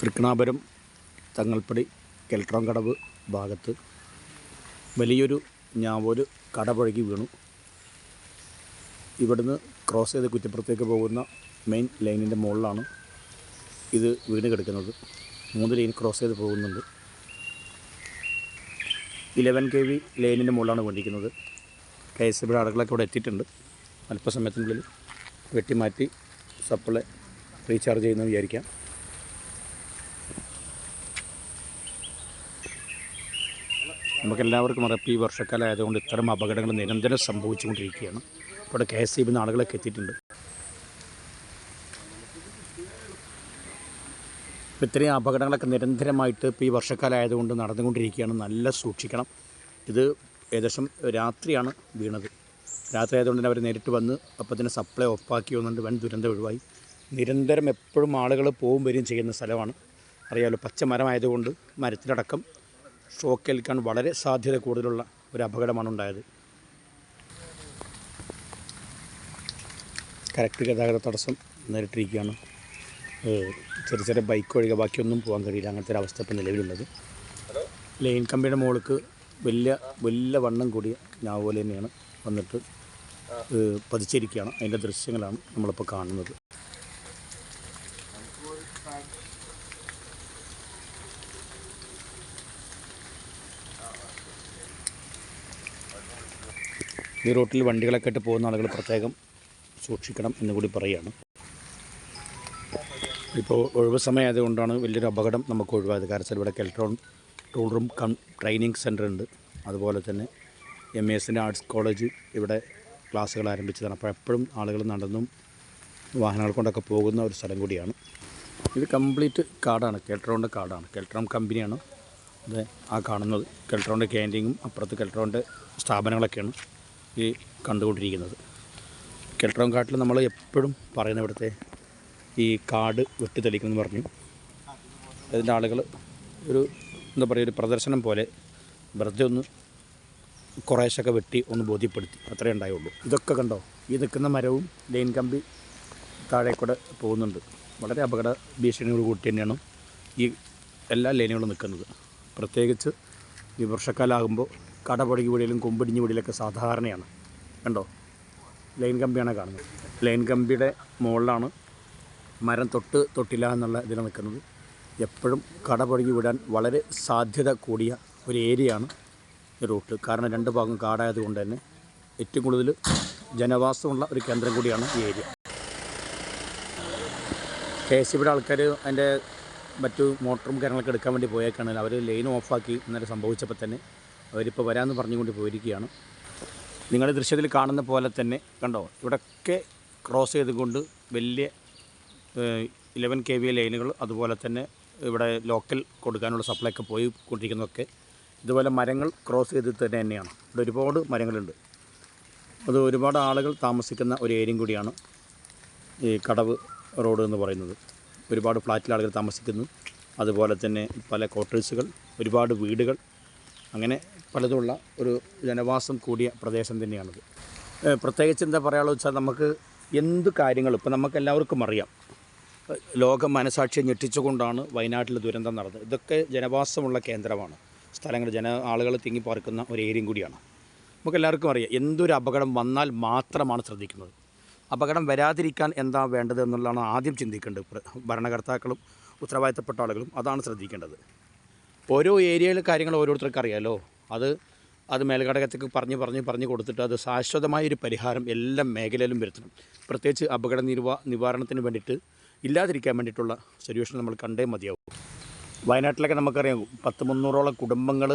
തൃക്കണാപുരം തങ്ങൾപ്പടി കെൽട്രോം കടവ് ഭാഗത്ത് വലിയൊരു ഞാവൂര് കടപുഴകി വീണു. ഇവിടുന്ന് ക്രോസ് ചെയ്ത് കുറ്റിപ്പുറത്തേക്ക് പോകുന്ന മെയിൻ ലൈനിന്റെ മുകളിലാണ് ഇത് വീണ് കിടക്കുന്നത്. മൂന്ന് ലൈൻ ക്രോസ് ചെയ്ത് പോകുന്നുണ്ട്. ഇലവൻ കെ വി ലൈനിന്റെ മുകളിലാണ് വേണ്ടിയിരിക്കുന്നത് കെ എസ് ബിയുടെ ആളുകളൊക്കെ ഇവിടെ എത്തിയിട്ടുണ്ട്. അല്പസമയത്തിനുള്ളിൽ വെട്ടിമാറ്റി സപ്ലൈ റീചാർജ് ചെയ്യുന്നത് വിചാരിക്കാം. നമുക്കെല്ലാവർക്കും അറിയാം ഈ വർഷക്കാലം ആയതുകൊണ്ട് ഇത്തരം അപകടങ്ങൾ നിരന്തരം സംഭവിച്ചുകൊണ്ടിരിക്കുകയാണ്. ഇവിടെ കെ എസ് ഇ ബിന്ന് ആളുകളൊക്കെ എത്തിയിട്ടുണ്ട്. ഇത്രയും അപകടങ്ങളൊക്കെ നിരന്തരമായിട്ട് ഇപ്പോൾ ഈ വർഷക്കാലം ആയതുകൊണ്ട് നടന്നുകൊണ്ടിരിക്കുകയാണ്. നല്ല സൂക്ഷിക്കണം. ഇത് ഏകദേശം രാത്രിയാണ് വീണത്. രാത്രി ആയതുകൊണ്ട് തന്നെ അവർ നേരിട്ട് വന്ന് അപ്പോൾ തന്നെ സപ്ലൈ ഓഫാക്കി വന്നുകൊണ്ട് വൻ ദുരന്തം ഒഴിവായി. നിരന്തരം എപ്പോഴും ആളുകൾ പോകും വരികയും ചെയ്യുന്ന സ്ഥലമാണ്. അറിയാമല്ലോ പച്ചമരമായതുകൊണ്ട് മരത്തിലടക്കം ഷോക്കേൽക്കാൻ വളരെ സാധ്യത കൂടുതലുള്ള ഒരു അപകടമാണ് ഉണ്ടായത്. കറക്റ്റ് ഗതാഗത തടസ്സം നേരിട്ടിരിക്കുകയാണ്. ചെറിയ ചെറിയ ബൈക്ക് ഒഴികെ ബാക്കിയൊന്നും പോകാൻ കഴിയില്ല. അങ്ങനത്തെ ഒരു അവസ്ഥ ഇപ്പോൾ നിലവിലുള്ളത്. ലൈൻ കമ്പിയുടെ മുകൾക്ക് വലിയ വലിയ വണ്ണം കൂടിയ ഞാവുപോലെ തന്നെയാണ് വന്നിട്ട് പതിച്ചിരിക്കുകയാണ്. അതിന്റെ ദൃശ്യങ്ങളാണ് നമ്മളിപ്പോൾ കാണുന്നത്. ഈ റൂട്ടിൽ വണ്ടികളൊക്കെ ആയിട്ട് പോകുന്ന ആളുകൾ പ്രത്യേകം സൂക്ഷിക്കണം എന്ന് കൂടി പറയുകയാണ്. ഇപ്പോൾ ഒഴിവ് സമയമായതുകൊണ്ടാണ് വലിയൊരു അപകടം നമുക്ക് ഒഴിവായത്. കാരണം ഇവിടെ Keltron tool room training centre ഉണ്ട്. അതുപോലെ തന്നെ എം എ എസിന്റെ ആർട്സ് കോളേജ് ഇവിടെ ക്ലാസ്സുകൾ ആരംഭിച്ചതാണ്. അപ്പോൾ എപ്പോഴും ആളുകൾ നടന്നും വാഹനങ്ങൾ കൊണ്ടൊക്കെ പോകുന്ന ഒരു സ്ഥലം കൂടിയാണ്. ഇത് കംപ്ലീറ്റ് കാടാണ്. കെൽട്രോണിന്റെ കാടാണ്. കെൽട്രോൺ കമ്പനിയാണ് അത് ആ കാണുന്നത്. കെൽട്രോണിന്റെ ക്യാന്റീനും അപ്പുറത്ത് കെൽട്രോണിന്റെ സ്ഥാപനങ്ങളൊക്കെയാണ്. ഈ കണ്ടുകൊണ്ടിരിക്കുന്നത്. കെൽട്രോൺ കാട്ടിൽ നമ്മൾ എപ്പോഴും പറയുന്ന ഇവിടുത്തെ ഈ കാട് വെട്ടിത്തെളിക്കുമെന്ന് പറഞ്ഞു. അതിന്റെ ആളുകൾ ഒരു എന്താ പറയുക ഒരു പ്രദർശനം പോലെ വെറുതെ ഒന്ന് കുറേശ്ശൊക്കെ വെട്ടി ഒന്ന് ബോധ്യപ്പെടുത്തി. അത്രേ ഉണ്ടായുള്ളൂ. ഇതൊക്കെ കണ്ടോ? ഈ നിൽക്കുന്ന മരവും ലൈൻ കമ്പി താഴെ കൂടെ പോകുന്നുണ്ട്. വളരെ അപകട ഭീഷണിയോട് കൂട്ടി തന്നെയാണ് ഈ എല്ലാ ലൈനുകളും നിൽക്കുന്നത്. പ്രത്യേകിച്ച് ഈ വർഷക്കാലമാകുമ്പോൾ കടപുഴകി വീടിലും കൊമ്പിടിഞ്ഞ് വീടിലൊക്കെ സാധാരണയാണ്. കണ്ടോ? ലൈൻ കമ്പിയാണ് കാണുന്നത്. ലൈൻ കമ്പിയുടെ മുകളിലാണ് മരം തൊട്ട് തൊട്ടില്ല എന്നുള്ള ഇതിൽ നിൽക്കുന്നത്. എപ്പോഴും കടപുഴകി വിടാൻ വളരെ സാധ്യത കൂടിയ ഒരു ഏരിയയാണ് ഈ റൂട്ട്. കാരണം രണ്ട് ഭാഗം കാടായതുകൊണ്ട് തന്നെ ഏറ്റവും കൂടുതൽ ജനവാസമുള്ള ഒരു കേന്ദ്രം കൂടിയാണ് ഈ ഏരിയ. കെ എസ് സിബിയുടെ ആൾക്കാർ അതിന്റെ മറ്റു മോട്ടറും കാര്യങ്ങളൊക്കെ എടുക്കാൻ വേണ്ടി പോയേക്കാണെങ്കിൽ അവർ ലൈൻ ഓഫാക്കി ഇന്നലെ സംഭവിച്ചപ്പോൾ തന്നെ അവരിപ്പോൾ വരാമെന്ന് പറഞ്ഞുകൊണ്ട് പോയിരിക്കുകയാണ്. നിങ്ങൾ ദൃശ്യത്തിൽ കാണുന്ന പോലെ തന്നെ കണ്ടോ ഇവിടെയൊക്കെ ക്രോസ് ചെയ്തുകൊണ്ട് വലിയ ഇലവൻ കെ വി ലൈനുകൾ അതുപോലെ തന്നെ ഇവിടെ ലോക്കൽ കൊടുക്കാനുള്ള സപ്ലൈ ഒക്കെ പോയി കൊണ്ടിരിക്കുന്നതൊക്കെ ഇതുപോലെ മരങ്ങൾ ക്രോസ് ചെയ്ത് തന്നെ തന്നെയാണ്. ഇവിടെ ഒരുപാട് മരങ്ങളുണ്ട്. അത് ഒരുപാട് ആളുകൾ താമസിക്കുന്ന ഒരു ഏരിയയും കൂടിയാണ് ഈ കടവ് റോഡ് എന്ന് പറയുന്നത്. ഒരുപാട് ഫ്ലാറ്റിൽ ആളുകൾ താമസിക്കുന്നു. അതുപോലെ തന്നെ പല ക്വാർട്ടേഴ്സുകൾ ഒരുപാട് വീടുകൾ അങ്ങനെ പലതുമുള്ള ഒരു ജനവാസം കൂടിയ പ്രദേശം തന്നെയാണിത്. പ്രത്യേകിച്ച് എന്താ പറയാനുള്ളത് വെച്ചാൽ നമുക്ക് എന്ത് കാര്യങ്ങളും ഇപ്പം നമുക്ക് എല്ലാവർക്കും അറിയാം. ലോകം ലോക മനസാക്ഷിയെ ഞെട്ടിച്ചുകൊണ്ടാണ് വയനാട്ടിൽ ദുരന്തം നടന്നത്. ഇതൊക്കെ ജനവാസമുള്ള കേന്ദ്രമാണ്. സ്ഥലങ്ങൾ ജന ആളുകൾ തിങ്ങിപ്പാർക്കുന്ന ഒരു ഏരിയയും കൂടിയാണ്. നമുക്ക് എല്ലാവർക്കും അറിയാം എന്തൊരു അപകടം വന്നാൽ മാത്രമാണ് ശ്രദ്ധിക്കുന്നത്. അപകടം വരാതിരിക്കാൻ എന്താ വേണ്ടത് എന്നുള്ളതാണ് ആദ്യം ചിന്തിക്കേണ്ടത്. ഭരണകർത്താക്കളും ഉത്തരവാദിത്തപ്പെട്ട ആളുകളും അതാണ് ശ്രദ്ധിക്കേണ്ടത്. ഓരോ ഏരിയയിലെ കാര്യങ്ങൾ ഓരോരുത്തർക്കും അറിയാമല്ലോ അത് അത് മേൽഘടകത്തേക്ക് പറഞ്ഞ് പറഞ്ഞ് പറഞ്ഞ് കൊടുത്തിട്ട് അത് ശാശ്വതമായ ഒരു പരിഹാരം എല്ലാ മേഖലയിലും വരുത്തണം. പ്രത്യേകിച്ച് അപകട നിവാ നിവാരണത്തിന് വേണ്ടിയിട്ട് ഇല്ലാതിരിക്കാൻ വേണ്ടിയിട്ടുള്ള സൊല്യൂഷൻ നമ്മൾ കണ്ടേ മതിയാവും. വയനാട്ടിലൊക്കെ നമുക്കറിയാം പത്ത് മുന്നൂറോളം കുടുംബങ്ങൾ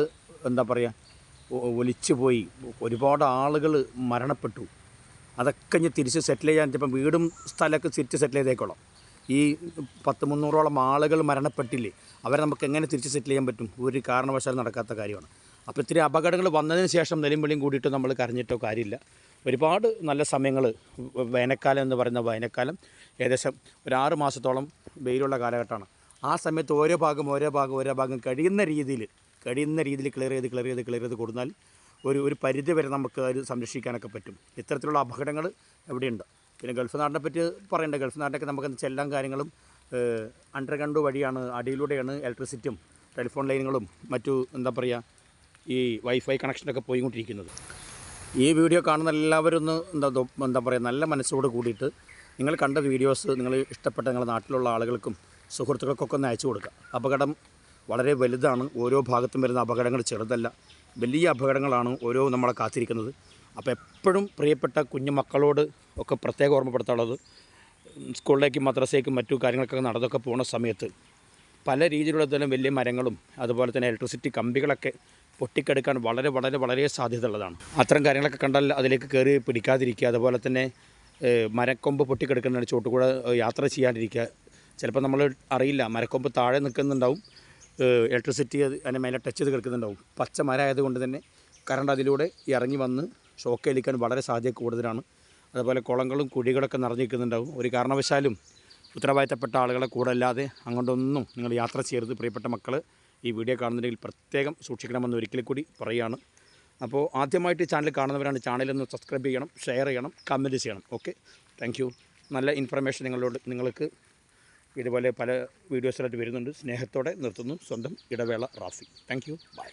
എന്താ പറയുക ഒലിച്ചു പോയി ഒരുപാട് ആളുകൾ മരണപ്പെട്ടു. അതൊക്കെ ഇനി തിരിച്ച് സെറ്റിൽ ചെയ്യാൻ ഇപ്പം വീടും സ്ഥലമൊക്കെ തിരിച്ച് സെറ്റിൽ ചെയ്തേക്കോളാം ഈ പത്ത് മുന്നൂറോളം ആളുകൾ മരണപ്പെട്ടില്ലേ അവരെ നമുക്ക് എങ്ങനെ തിരിച്ച് സെറ്റിൽ ചെയ്യാൻ പറ്റും? ഒരു കാരണവശാലും നടക്കാത്ത കാര്യമാണ്. അപ്പോൾ ഇത്തിരി അപകടങ്ങൾ വന്നതിന് ശേഷം നെലും വെളിയും കൂടിയിട്ട് നമ്മൾ കരഞ്ഞിട്ടോ കാര്യമില്ല. ഒരുപാട് നല്ല സമയങ്ങൾ വേനൽക്കാലം എന്ന് പറയുന്ന വേനൽക്കാലം ഏകദേശം ഒരു ആറ് മാസത്തോളം വെയിലുള്ള കാലഘട്ടമാണ്. ആ സമയത്ത് ഓരോ ഭാഗം ഓരോ ഭാഗം ഓരോ ഭാഗം കഴിയുന്ന രീതിയിൽ കഴിയുന്ന രീതിയിൽ ക്ലിയർ ചെയ്ത് ക്ലിയർ ചെയ്ത് ക്ലിയർ ചെയ്ത് കൊടുത്താൽ ഒരു ഒരു പരിധി വരെ നമുക്ക് അത് സംരക്ഷിക്കാനൊക്കെ പറ്റും. ഇത്തരത്തിലുള്ള അപകടങ്ങൾ എവിടെയുണ്ട്? പിന്നെ ഗൾഫ് നാടിനെ പറ്റി പറയണ്ട. ഗൾഫ് നാട്ടിലൊക്കെ നമുക്ക് ചെല്ലാൻ കാര്യങ്ങളും അണ്ടർഗ്രൗണ്ട് വഴിയാണ് അടിയിലൂടെയാണ് ഇലക്ട്രിസിറ്റിയും ടെലിഫോൺ ലൈനുകളും മറ്റു എന്താ പറയുക ഈ വൈഫൈ കണക്ഷനൊക്കെ പോയിക്കൊണ്ടിരിക്കുന്നത്. ഈ വീഡിയോ കാണുന്ന എല്ലാവരും ഒന്ന് എന്താ എന്താ പറയുക നല്ല മനസ്സോട് കൂടിയിട്ട് നിങ്ങൾ കണ്ട വീഡിയോസ് നിങ്ങൾ ഇഷ്ടപ്പെട്ട നിങ്ങളുടെ നാട്ടിലുള്ള ആളുകൾക്കും സുഹൃത്തുക്കൾക്കൊക്കെ ഒന്ന് അയച്ചു കൊടുക്കുക. അപകടം വളരെ വലുതാണ്. ഓരോ ഭാഗത്തും വരുന്ന അപകടങ്ങൾ ചെറുതല്ല. വലിയ അപകടങ്ങളാണ് ഓരോ നമ്മളെ കാത്തിരിക്കുന്നത്. അപ്പോൾ എപ്പോഴും പ്രിയപ്പെട്ട കുഞ്ഞു മക്കളോട് ഒക്കെ പ്രത്യേകം ഓർമ്മപ്പെടുത്താനുള്ളത് സ്കൂളിലേക്കും മദ്രസയ്ക്കും മറ്റു കാര്യങ്ങൾക്കൊക്കെ നടന്നൊക്കെ പോകുന്ന സമയത്ത് പല രീതിയിലുള്ള വലിയ മരങ്ങളും അതുപോലെ തന്നെ ഇലക്ട്രിസിറ്റി കമ്പികളൊക്കെ പൊട്ടിക്കെടുക്കാൻ വളരെ വളരെ വളരെ സാധ്യതയുള്ളതാണ്. അത്തരം കാര്യങ്ങളൊക്കെ കണ്ടാൽ അതിലേക്ക് കയറി പിടിക്കാതിരിക്കുക അതുപോലെ തന്നെ മരക്കൊമ്പ് പൊട്ടിക്കെടുക്കുന്നതിന് ചോട്ടുകൂടെ യാത്ര ചെയ്യാണ്ടിരിക്കുക ചിലപ്പോൾ നമ്മൾ അറിയില്ല മരക്കൊമ്പ് താഴെ നിൽക്കുന്നുണ്ടാവും ഇലക്ട്രിസിറ്റി അത് അതിനെ മേലെ ടച്ച് ചെയ്ത് കിടക്കുന്നുണ്ടാവും. പച്ച മരമായതുകൊണ്ട് തന്നെ കറണ്ട് അതിലൂടെ ഇറങ്ങി വന്ന് ഷോക്ക് ഏൽക്കാൻ വളരെ സാധ്യത കൂടുതലാണ്. അതുപോലെ കുളങ്ങളും കുഴികളൊക്കെ നിറഞ്ഞിരിക്കുന്നുണ്ടാവും. ഒരു കാരണവശാലും ഉത്തരവാദിത്തപ്പെട്ട ആളുകളെ കൂടല്ലാതെ അങ്ങോട്ടൊന്നും നിങ്ങൾ യാത്ര ചെയ്യരുത്. പ്രിയപ്പെട്ട മക്കൾ ഈ വീഡിയോ കാണുന്നുണ്ടെങ്കിൽ പ്രത്യേകം സൂക്ഷിക്കണമെന്ന് ഒരിക്കൽ കൂടി പറയുകയാണ്. അപ്പോൾ ആദ്യമായിട്ട് ചാനൽ കാണുന്നവരാണ് ചാനലൊന്ന് സബ്സ്ക്രൈബ് ചെയ്യണം ഷെയർ ചെയ്യണം കമന്റ് ചെയ്യണം. ഓക്കെ? താങ്ക് നല്ല ഇൻഫർമേഷൻ നിങ്ങളോട് നിങ്ങൾക്ക് ഇതുപോലെ പല വീഡിയോസിലായിട്ട് വരുന്നുണ്ട്. സ്നേഹത്തോടെ നിർത്തുന്നു. സ്വന്തം ഇടവേള റാഫി. Thank you by